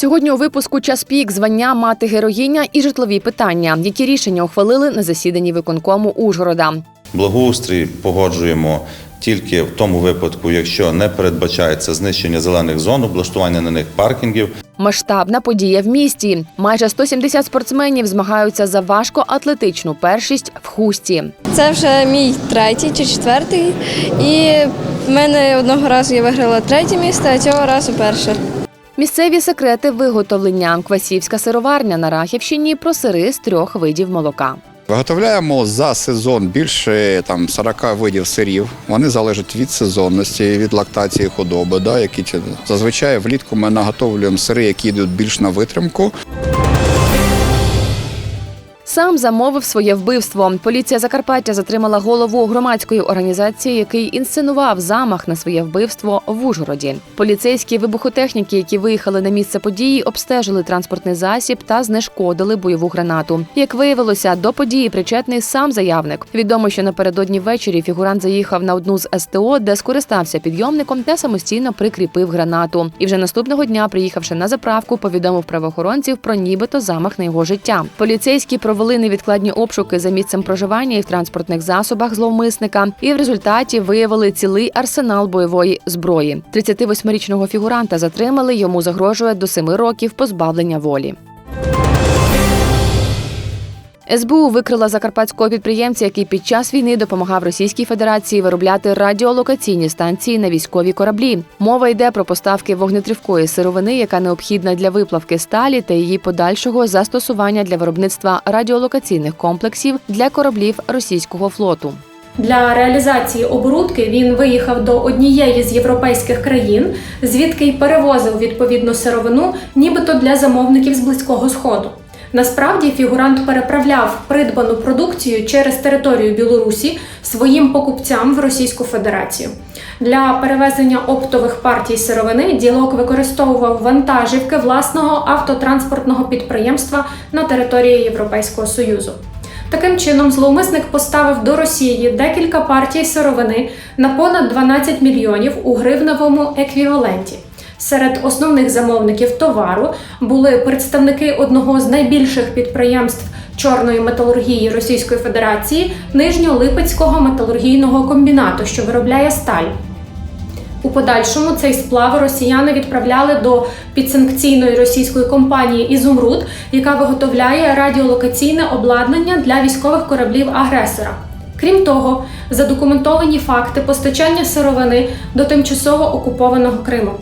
Сьогодні у випуску час пік, звання мати героїня і житлові питання, які рішення ухвалили на засіданні виконкому Ужгорода. Благоустрій погоджуємо тільки в тому випадку, якщо не передбачається знищення зелених зон, облаштування на них паркінгів. Масштабна подія в місті. Майже 170 спортсменів змагаються за важкоатлетичну першість в хусті. Це вже мій третій чи четвертий. І в мене одного разу я виграла третє місце, а цього разу перше. Місцеві секрети виготовлення. Квасівська сироварня на Рахівщині про сири з трьох видів молока. Виготовляємо за сезон більше там 40 видів сирів. Вони залежать від сезонності, від лактації худоби. Да, які зазвичай влітку ми наготовлюємо сири, які йдуть більш на витримку. Сам замовив своє вбивство. Поліція Закарпаття затримала голову громадської організації, який інсценував замах на своє вбивство в Ужгороді. Поліцейські вибухотехніки, які виїхали на місце події, обстежили транспортний засіб та знешкодили бойову гранату. Як виявилося, до події причетний сам заявник. Відомо, що напередодні ввечері фігурант заїхав на одну з СТО, де скористався підйомником та самостійно прикріпив гранату. І вже наступного дня, приїхавши на заправку, повідомив правоохоронців про нібито замах на його життя. Поліцейські провели невідкладні обшуки за місцем проживання і в транспортних засобах зловмисника, і в результаті виявили цілий арсенал бойової зброї. 38-річного фігуранта затримали. Йому загрожує до 7 років позбавлення волі. СБУ викрила закарпатського підприємця, який під час війни допомагав Російській Федерації виробляти радіолокаційні станції на військові кораблі. Мова йде про поставки вогнетривкої сировини, яка необхідна для виплавки сталі та її подальшого застосування для виробництва радіолокаційних комплексів для кораблів російського флоту. Для реалізації оборудки він виїхав до однієї з європейських країн, звідки й перевозив відповідну сировину, нібито для замовників з близького сходу. Насправді фігурант переправляв придбану продукцію через територію Білорусі своїм покупцям в Російську Федерацію. Для перевезення оптових партій сировини ділок використовував вантажівки власного автотранспортного підприємства на території Європейського Союзу. Таким чином, зловмисник поставив до Росії декілька партій сировини на понад 12 мільйонів у гривневому еквіваленті. Серед основних замовників товару були представники одного з найбільших підприємств чорної металургії Російської Федерації Нижньолипецького металургійного комбінату, що виробляє сталь. У подальшому цей сплав росіяни відправляли до підсанкційної російської компанії Ізумруд, яка виготовляє радіолокаційне обладнання для військових кораблів агресора. Крім того, задокументовані факти постачання сировини до тимчасово окупованого Криму.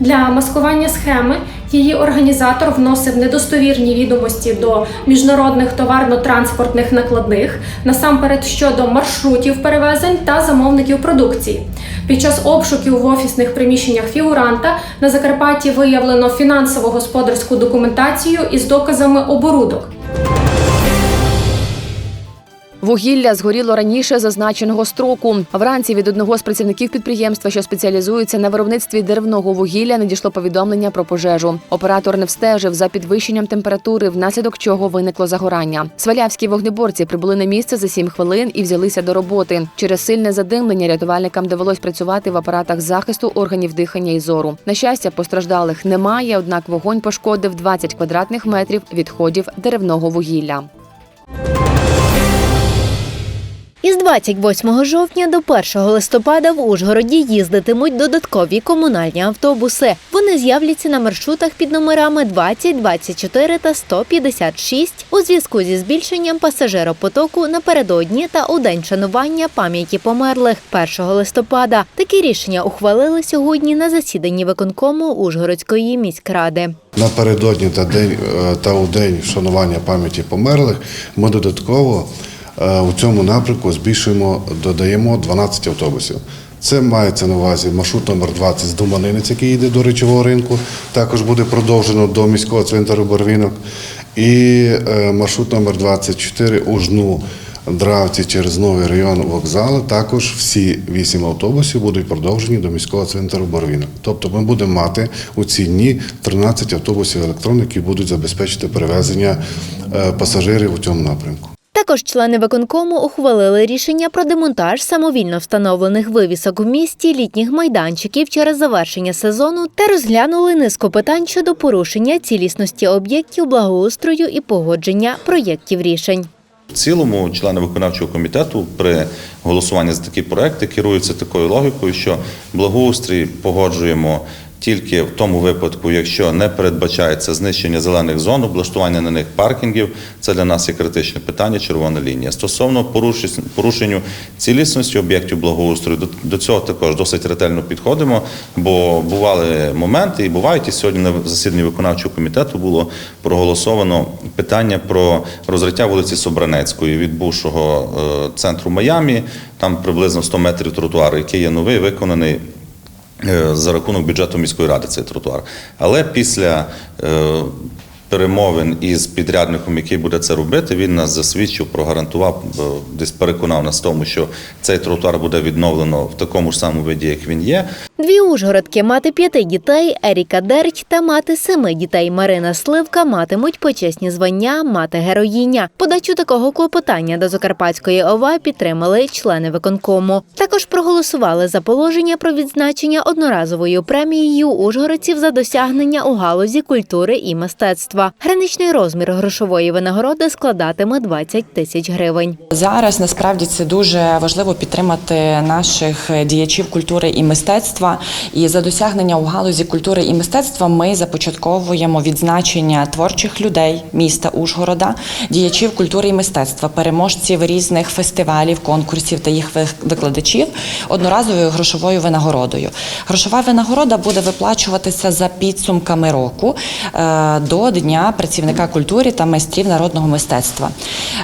Для маскування схеми її організатор вносив недостовірні відомості до міжнародних товарно-транспортних накладних, насамперед щодо маршрутів перевезень та замовників продукції. Під час обшуків в офісних приміщеннях фігуранта на Закарпатті виявлено фінансово-господарську документацію із доказами оборудок. Вугілля згоріло раніше зазначеного строку. Вранці від одного з працівників підприємства, що спеціалізується на виробництві деревного вугілля, надійшло повідомлення про пожежу. Оператор не встежив за підвищенням температури, внаслідок чого виникло загорання. Свалявські вогнеборці прибули на місце за 7 хвилин і взялися до роботи. Через сильне задимлення рятувальникам довелось працювати в апаратах захисту органів дихання і зору. На щастя, постраждалих немає, однак вогонь пошкодив 20 квадратних метрів відходів деревного вугілля. Із 28 жовтня до 1 листопада в Ужгороді їздитимуть додаткові комунальні автобуси. Вони з'являться на маршрутах під номерами 20, 24 та 156 у зв'язку зі збільшенням пасажиропотоку напередодні та у день шанування пам'яті померлих 1 листопада. Такі рішення ухвалили сьогодні на засіданні виконкому Ужгородської міськради. Напередодні та день е, та у день вшанування пам'яті померлих ми додатково у цьому напрямку збільшуємо, додаємо 12 автобусів. Це мається на увазі маршрут номер 20 з Думанинець, який йде до речового ринку. Також буде продовжено до міського цвинтару Барвінок. І е, маршрут номер 24 у Жну. Дравці через новий район вокзалу також всі вісім автобусів будуть продовжені до міського центру Боровіна. Тобто ми будемо мати у ці дні 13 автобусів електронних, які будуть забезпечити перевезення е, пасажирів у цьому напрямку. Також члени виконкому ухвалили рішення про демонтаж самовільно встановлених вивісок в місті літніх майданчиків через завершення сезону та розглянули низку питань щодо порушення цілісності об'єктів благоустрою і погодження проєктів рішень. В цілому члени виконавчого комітету при голосуванні за такі проекти керуються такою логікою, що благоустрій погоджуємо тільки в тому випадку, якщо не передбачається знищення зелених зон, облаштування на них паркінгів. Це для нас є критичне питання, червона лінія. Стосовно порушенню цілісності об'єктів благоустрою, до, цього також досить ретельно підходимо, бо бували моменти і бувають. І сьогодні на засіданні виконавчого комітету було проголосовано питання про розриття вулиці Собранецької від бувшого е, центру Майамі. Там приблизно 100 метрів тротуару, який є новий, виконаний за рахунок бюджету міської ради цей тротуар. Але після е, перемовин із підрядником, який буде це робити, він нас засвідчив, прогарантував, е, десь переконав нас в тому, що цей тротуар буде відновлено в такому ж самому виді, як він є. Дві ужгородки мати п'яти дітей Еріка Дерч та мати семи дітей Марина Сливка матимуть почесні звання мати героїня. Подачу такого клопотання до Закарпатської ОВА підтримали члени виконкому. Також проголосували за положення про відзначення одноразовою премією ужгородців за досягнення у галузі культури і мистецтва. Граничний розмір грошової винагороди складатиме 20 тисяч гривень. Зараз насправді це дуже важливо підтримати наших діячів культури і мистецтва. І за досягнення у галузі культури і мистецтва ми започатковуємо відзначення творчих людей міста Ужгорода, діячів культури і мистецтва, переможців різних фестивалів, конкурсів та їх викладачів одноразовою грошовою винагородою. Грошова винагорода буде виплачуватися за підсумками року е, до Дня працівника культури та майстрів народного мистецтва.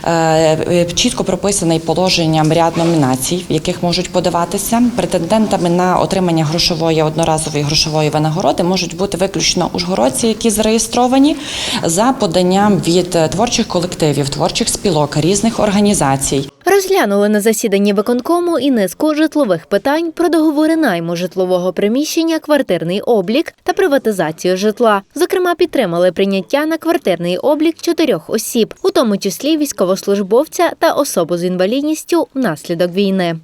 Е, е, Чітко прописаний положенням ряд номінацій, в яких можуть подаватися. Претендентами на отримання грошової одноразової грошової винагороди можуть бути виключно ужгородці, які зареєстровані за поданням від е, творчих колективів, творчих спілок, різних організацій. Розглянули на засіданні виконкому і низку житлових питань про договори найму житлового приміщення, квартирний облік та приватизацію житла. Зокрема, підтримали прийняття на квартирний облік чотирьох осіб, у тому числі військовослужбовця та особу з інвалідністю внаслідок війни.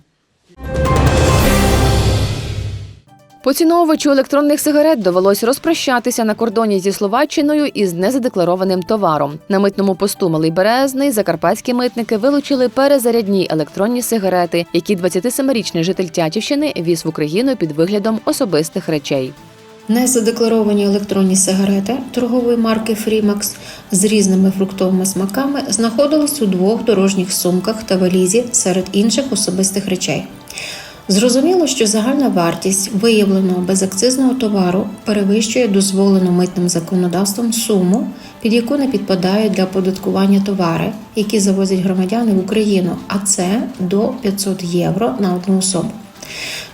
Поціновувачу електронних сигарет довелось розпрощатися на кордоні зі Словаччиною із незадекларованим товаром. На митному посту Малий Березний закарпатські митники вилучили перезарядні електронні сигарети, які 27-річний житель Тячівщини віз в Україну під виглядом особистих речей. Незадекларовані електронні сигарети торгової марки Freemax з різними фруктовими смаками знаходились у двох дорожніх сумках та валізі серед інших особистих речей. Зрозуміло, що загальна вартість виявленого безакцизного товару перевищує дозволену митним законодавством суму, під яку не підпадають для оподаткування товари, які завозять громадяни в Україну, а це до 500 євро на одну особу.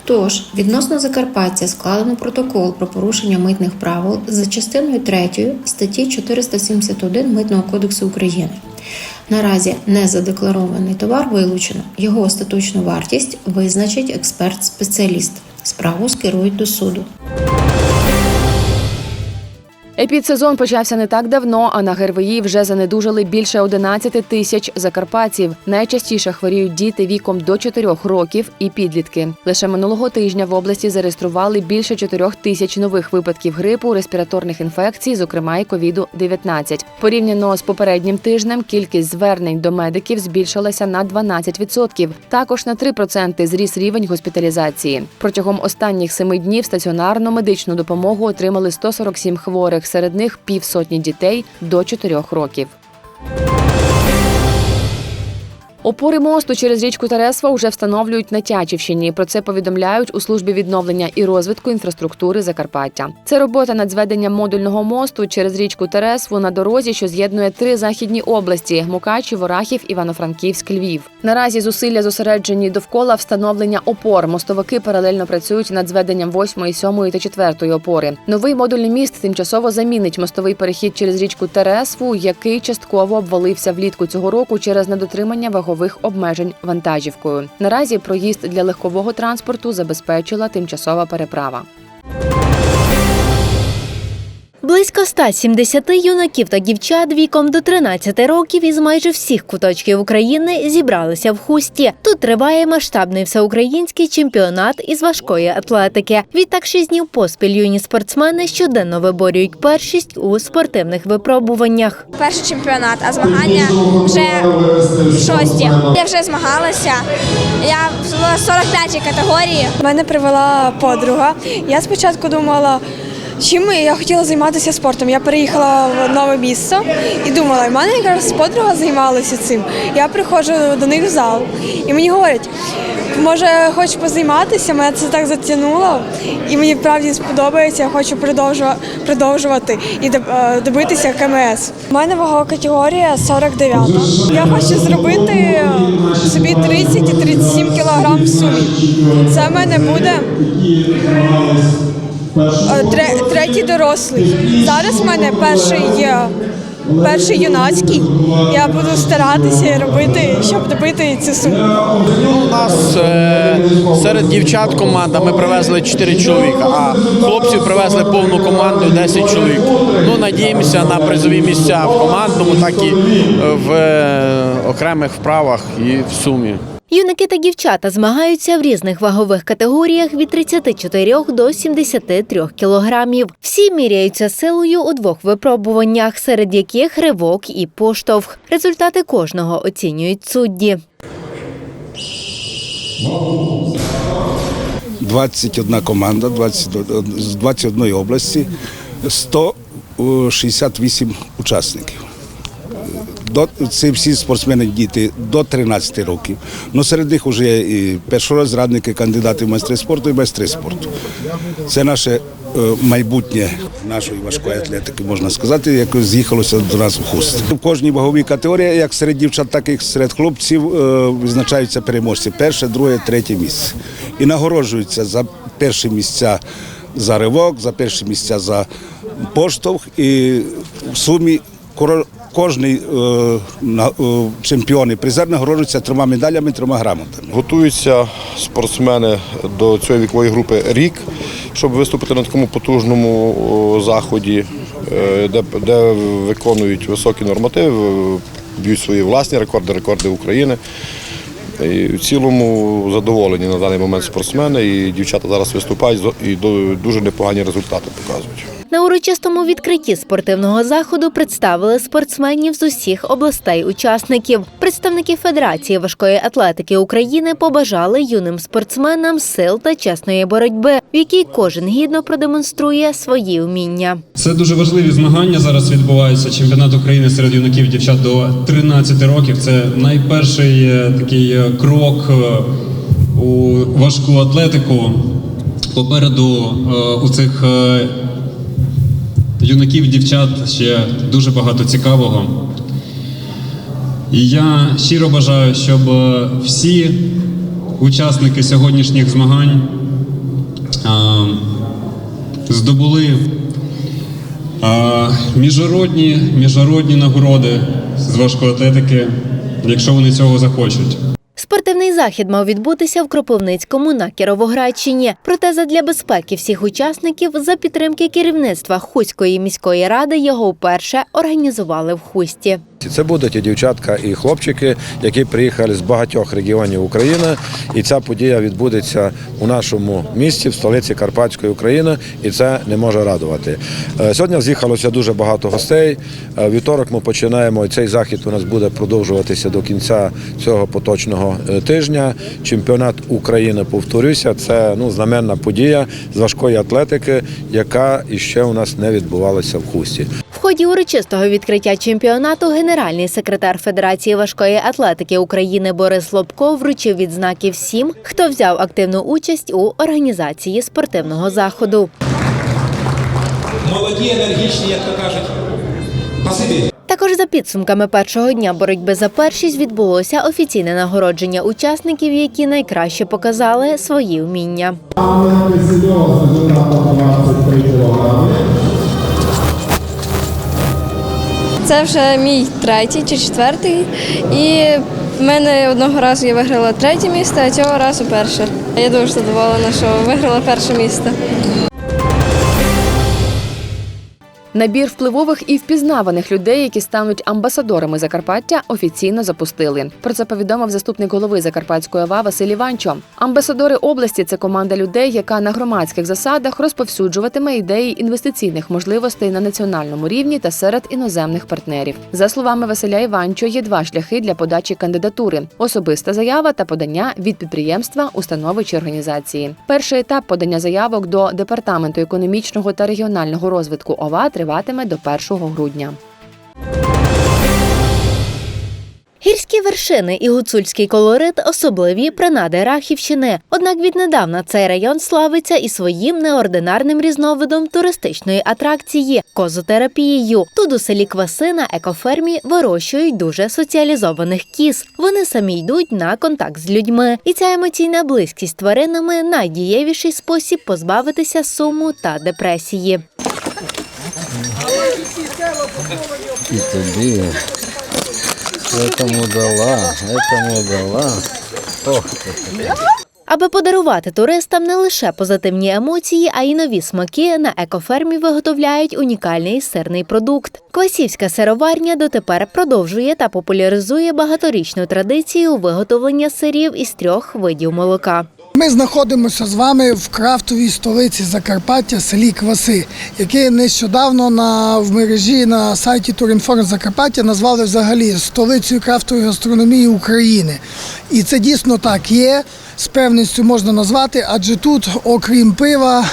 Тож, відносно Закарпаття складено протокол про порушення митних правил за частиною 3 статті 471 Митного кодексу України. Наразі незадекларований товар вилучено. Його остаточну вартість визначить експерт-спеціаліст. Справу скерують до суду. Епідсезон почався не так давно, а на ГРВІ вже занедужали більше 11 тисяч закарпатців. Найчастіше хворіють діти віком до 4 років і підлітки. Лише минулого тижня в області зареєстрували більше 4 тисяч нових випадків грипу, респіраторних інфекцій, зокрема й ковіду 19 Порівняно з попереднім тижнем кількість звернень до медиків збільшилася на 12%. Також на 3% зріс рівень госпіталізації. Протягом останніх семи днів стаціонарну медичну допомогу отримали 147 хворих, серед них півсотні дітей до 4 років. Опори мосту через річку Тересва вже встановлюють на Тячівщині. Про це повідомляють у службі відновлення і розвитку інфраструктури Закарпаття. Це робота над зведенням модульного мосту через річку Тересву на дорозі, що з'єднує три західні області: Мукачів, Орахів, Івано-Франківськ, Львів. Наразі зусилля зосереджені довкола встановлення опор. Мостовики паралельно працюють над зведенням 8, 7 та 4 опори. Новий модульний міст тимчасово замінить мостовий перехід через річку Тересву, який частково обвалився влітку цього року через недотримання вагових обмежень вантажівкою. Наразі проїзд для легкового транспорту забезпечила тимчасова переправа. Близько Близько 170 юнаків та дівчат віком до 13 років із майже всіх куточків України зібралися в хусті. Тут триває масштабний всеукраїнський чемпіонат із важкої атлетики. Відтак шість днів поспіль юні спортсмени щоденно виборюють першість у спортивних випробуваннях. перший чемпіонат, а змагання вже шості. Я вже змагалася. Я в 45 категорії. Мене привела подруга. Я спочатку думала, чим я хотіла займатися спортом. Я переїхала в нове місто і думала, в мене якраз подруга займалася цим. Я приходжу до них в зал, і мені говорять, може, хочеш позайматися? Мене це так затягнуло, і мені правді сподобається. Я хочу продовжувати і е, добитися КМС. У мене вагова категорія 49. Я хочу зробити собі 30 і 37 кілограм сумі. Це в мене буде третій дорослий. Зараз в мене перший. Перший юнацький. Я буду старатися робити, щоб добити цю суму. У нас е, серед дівчат команда ми привезли 4 чоловіка, а хлопців привезли повну команду 10 чоловік. Ну, надіємося на призові місця в командному, так і е, в е, окремих вправах і в сумі. Юнаки та дівчата змагаються в різних вагових категоріях від 34 до 73 кілограмів. Всі міряються силою у двох випробуваннях, серед яких ривок і поштовх. Результати кожного оцінюють судді. 21 команда 20, з 21 області, 168 учасників. До, це всі спортсмени діти до 13 років. Ну, серед них вже і першорозрядники, кандидати в майстри спорту і майстри спорту. Це наше е, майбутнє нашої важкої атлетики, можна сказати, яке з'їхалося до нас в хуст. В кожній ваговій категорії, як серед дівчат, так і серед хлопців, е, визначаються переможці. Перше, друге, третє місце. І нагороджуються за перші місця за ривок, за перші місця за поштовх. І в сумі кожний е, е, чемпіон і призер нагороджується трьома медалями, трьома грамотами. Готуються спортсмени до цієї вікової групи рік, щоб виступити на такому потужному заході, е, де, де виконують високі нормативи, б'ють свої власні рекорди, рекорди України. І в цілому задоволені на даний момент спортсмени і дівчата зараз виступають і дуже непогані результати показують. На урочистому відкритті спортивного заходу представили спортсменів з усіх областей учасників. Представники Федерації важкої атлетики України побажали юним спортсменам сил та чесної боротьби, в якій кожен гідно продемонструє свої вміння. Це дуже важливі змагання зараз відбуваються. Чемпіонат України серед юнаків дівчат до 13 років. Це найперший е, такий е, крок е, у важку атлетику. Попереду у цих юнаків дівчат ще дуже багато цікавого. І я щиро бажаю, щоб е, всі учасники сьогоднішніх змагань е, здобули а, міжнародні, міжнародні нагороди з важкої атлетики, якщо вони цього захочуть. Спортивний захід мав відбутися в Кропивницькому на Кіровоградщині. Проте задля безпеки всіх учасників за підтримки керівництва Хуської міської ради його вперше організували в Хусті. Це будуть і дівчатка, і хлопчики, які приїхали з багатьох регіонів України. І ця подія відбудеться у нашому місті, в столиці Карпатської України, і це не може радувати. Е, Сьогодні з'їхалося дуже багато гостей. Е, Вівторок ми починаємо. і Цей захід у нас буде продовжуватися до кінця цього поточного е, тижня. Чемпіонат України, повторюся, це ну знаменна подія з важкої атлетики, яка іще у нас не відбувалася в хусті. В ході урочистого відкриття чемпіонату генеральний секретар Федерації важкої атлетики України Борис Лобко вручив відзнаки всім, хто взяв активну участь у організації спортивного заходу. Молоді, енергічні, як то кажуть. Спасибі. Також за підсумками першого дня боротьби за першість відбулося офіційне нагородження учасників, які найкраще показали свої вміння. Це вже мій третій чи четвертий. І в мене одного разу я виграла третє місце, а цього разу перше. Я дуже задоволена, що виграла перше місце. Набір впливових і впізнаваних людей, які стануть амбасадорами Закарпаття, офіційно запустили. Про це повідомив заступник голови Закарпатської ОВА Василь Іванчо. Амбасадори області це команда людей, яка на громадських засадах розповсюджуватиме ідеї інвестиційних можливостей на національному рівні та серед іноземних партнерів. За словами Василя Іванчо, є два шляхи для подачі кандидатури: особиста заява та подання від підприємства, установи чи організації. Перший етап подання заявок до департаменту економічного та регіонального розвитку ОВА триватиме до 1 грудня. Гірські вершини і гуцульський колорит особливі принади Рахівщини. Однак віднедавна цей район славиться і своїм неординарним різновидом туристичної атракції козотерапією. Тут у селі Кваси на екофермі вирощують дуже соціалізованих кіз. Вони самі йдуть на контакт з людьми, і ця емоційна близькість з тваринами найдієвіший спосіб позбавитися суму та депресії. И тобі. Этому дала, этому дала. Ох. Аби подарувати туристам не лише позитивні емоції, а й нові смаки, на екофермі виготовляють унікальний сирний продукт. Квасівська сироварня дотепер продовжує та популяризує багаторічну традицію виготовлення сирів із трьох видів молока. Ми знаходимося з вами в крафтовій столиці Закарпаття, селі Кваси, яке нещодавно на в мережі на сайті Турінформ Закарпаття назвали взагалі столицею крафтової гастрономії України. І це дійсно так є. З певністю можна назвати, адже тут, окрім пива,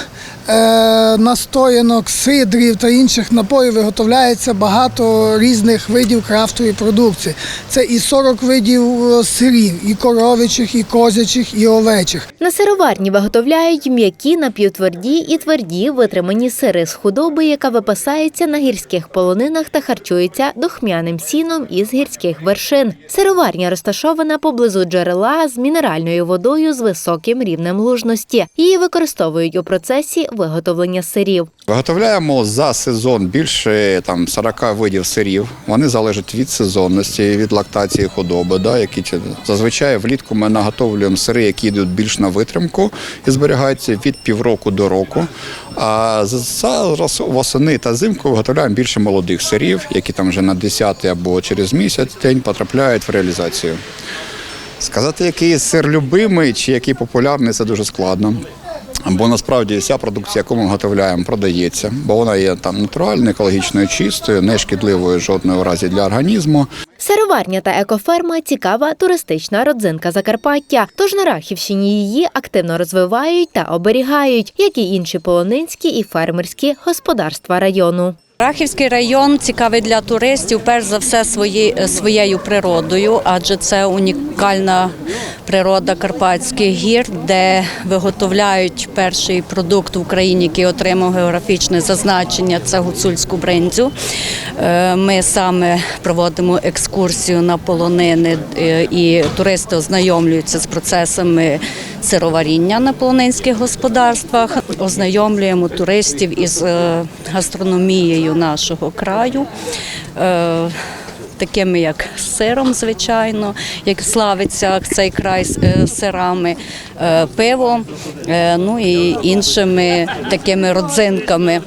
настоянок, сидрів та інших напоїв виготовляється багато різних видів крафтової продукції. Це і 40 видів е, сирів, і коровичих, і козячих, і овечих. На сироварні виготовляють м'які, напівтверді і тверді витримані сири з худоби, яка випасається на гірських полонинах та харчується духмяним сіном із гірських вершин. Сироварня розташована поблизу джерела з мінеральною водою з високим рівнем лужності. Її використовують у процесі виготовлення сирів. Виготовляємо за сезон більше там 40 видів сирів. Вони залежать від сезонності, від лактації худоби. Да, які зазвичай влітку ми наготовлюємо сири, які йдуть більш на витримку і зберігаються від півроку до року. А зараз восени та зимку виготовляємо більше молодих сирів, які там вже на 10 або через місяць день потрапляють в реалізацію. Сказати, який сир любимий чи який популярний, це дуже складно. Бо насправді вся продукція, яку ми виготовляємо, продається, бо вона є там натуральною, екологічною, чистою, не шкідливою жодної разі для організму. Сироварня та екоферма цікава туристична родзинка Закарпаття. Тож на Рахівщині її активно розвивають та оберігають, як і інші полонинські і фермерські господарства району. Рахівський район цікавий для туристів, перш за все, свої, своєю природою, адже це унікальна природа Карпатських гір, де виготовляють перший продукт в Україні, який отримав географічне зазначення це гуцульську бринзю. Е, Ми саме проводимо екскурсію на полонини, е, і туристи ознайомлюються з процесами сироваріння на полонинських господарствах, ознайомлюємо туристів із е, гастрономією нашого краю. е, Такими як сиром, звичайно, як славиться цей край е, сирами, пиво, е, ну і іншими такими родзинками,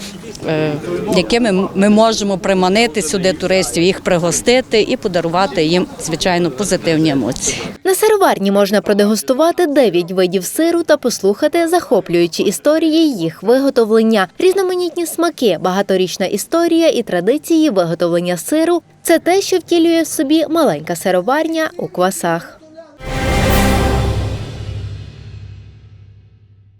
якими ми можемо приманити сюди туристів, їх пригостити і подарувати їм, звичайно, позитивні емоції. На сироварні можна продегустувати 9 видів сиру та послухати захоплюючі історії їх виготовлення, різноманітні смаки, багаторічна історія і традиції виготовлення сиру це те, що втілює в собі маленька сироварня у квасах.